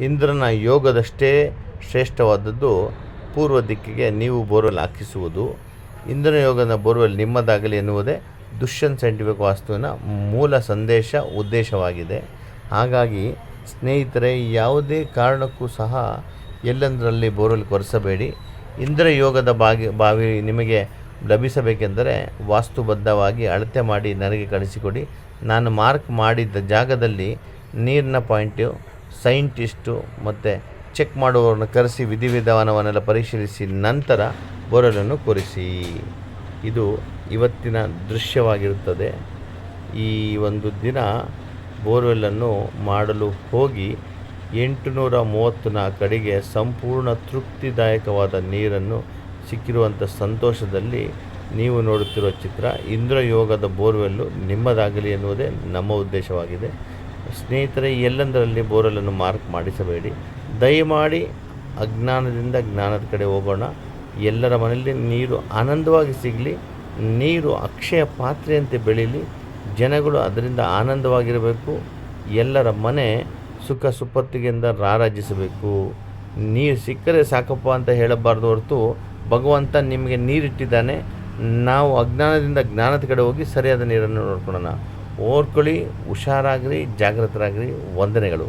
ಇಂದ್ರನ ಯೋಗದಷ್ಟೇ ಶ್ರೇಷ್ಠವಾದದ್ದು. ಪೂರ್ವ ದಿಕ್ಕಿಗೆ ನೀವು ಬೋರ್ವೆಲ್ ಹಾಕಿಸುವುದು. ಇಂದ್ರನ ಯೋಗದ ಬೋರ್ವೆಲ್ ನಿಮ್ಮದಾಗಲಿ ಎನ್ನುವುದೇ ದುಷ್ಯಂತ್ ಸೈಂಟಿಫಿಕ್ ವಾಸ್ತುವಿನ ಮೂಲ ಸಂದೇಶ, ಉದ್ದೇಶವಾಗಿದೆ. ಹಾಗಾಗಿ ಸ್ನೇಹಿತರೆ, ಯಾವುದೇ ಕಾರಣಕ್ಕೂ ಸಹ ಎಲ್ಲೆಂದರಲ್ಲಿ ಬೋರ್ವೆಲ್ ಕೊರೆಸಬೇಡಿ. ಇಂದ್ರ ಯೋಗದ ಬಾಗಿ, ಬಾವಿ ನಿಮಗೆ ಲಭಿಸಬೇಕೆಂದರೆ ವಾಸ್ತುಬದ್ಧವಾಗಿ ಅಳತೆ ಮಾಡಿ ನನಗೆ ಕಳಿಸಿಕೊಡಿ. ನಾನು ಮಾರ್ಕ್ ಮಾಡಿದ್ದ ಜಾಗದಲ್ಲಿ ನೀರಿನ ಪಾಯಿಂಟು ಸೈಂಟಿಸ್ಟು ಮತ್ತು ಚೆಕ್ ಮಾಡುವವರನ್ನು ಕರೆಸಿ ವಿಧಿವಿಧಾನವನ್ನೆಲ್ಲ ಪರಿಶೀಲಿಸಿ ನಂತರ ಬೋರಲನ್ನು ಕೊರೆಸಿ. ಇದು ಇವತ್ತಿನ ದೃಶ್ಯವಾಗಿರುತ್ತದೆ. ಈ ಒಂದು ದಿನ ಬೋರ್ವೆಲ್ಲನ್ನು ಮಾಡಲು ಹೋಗಿ ಎಂಟುನೂರ ಮೂವತ್ತು ಕಡೆಗೆ ಸಂಪೂರ್ಣ ತೃಪ್ತಿದಾಯಕವಾದ ನೀರನ್ನು ಸಿಕ್ಕಿರುವಂಥ ಸಂತೋಷದಲ್ಲಿ ನೀವು ನೋಡುತ್ತಿರುವ ಚಿತ್ರ ಇಂದ್ರಯೋಗದ ಬೋರ್ವೆಲ್ಲು ನಿಮ್ಮದಾಗಲಿ ಎನ್ನುವುದೇ ನಮ್ಮ ಉದ್ದೇಶವಾಗಿದೆ. ಸ್ನೇಹಿತರೆ ಎಲ್ಲೆಂದರಲ್ಲಿ ಬೋರಲನ್ನು ಮಾರ್ಕ್ ಮಾಡಿಸಬೇಡಿ. ದಯಮಾಡಿ ಅಜ್ಞಾನದಿಂದ ಜ್ಞಾನದ ಕಡೆ ಹೋಗೋಣ. ಎಲ್ಲರ ಮನೆಯಲ್ಲಿ ನೀರು ಆನಂದವಾಗಿ ಸಿಗಲಿ. ನೀರು ಅಕ್ಷಯ ಪಾತ್ರೆಯಂತೆ ಬೆಳೀಲಿ. ಜನಗಳು ಅದರಿಂದ ಆನಂದವಾಗಿರಬೇಕು. ಎಲ್ಲರ ಮನೆ ಸುಖ ಸುಪ್ಪತ್ತಿಗೆಯಿಂದ ರಾರಾಜಿಸಬೇಕು. ನೀರು ಸಿಕ್ಕರೆ ಸಾಕಪ್ಪ ಅಂತ ಹೇಳಬಾರ್ದು ಹೊರತು ಭಗವಂತ ನಿಮಗೆ ನೀರಿಟ್ಟಿದ್ದಾನೆ. ನಾವು ಅಜ್ಞಾನದಿಂದ ಜ್ಞಾನದ ಕಡೆ ಹೋಗಿ ಸರಿಯಾದ ನೀರನ್ನು ನೋಡ್ಕೊಳ್ಳೋಣ. ಓದ್ಕೊಳ್ಳಿ ಹುಷಾರಾಗ್ರಿ ಜಾಗೃತರಾಗ್ರಿ ವಂದನೆಗಳು.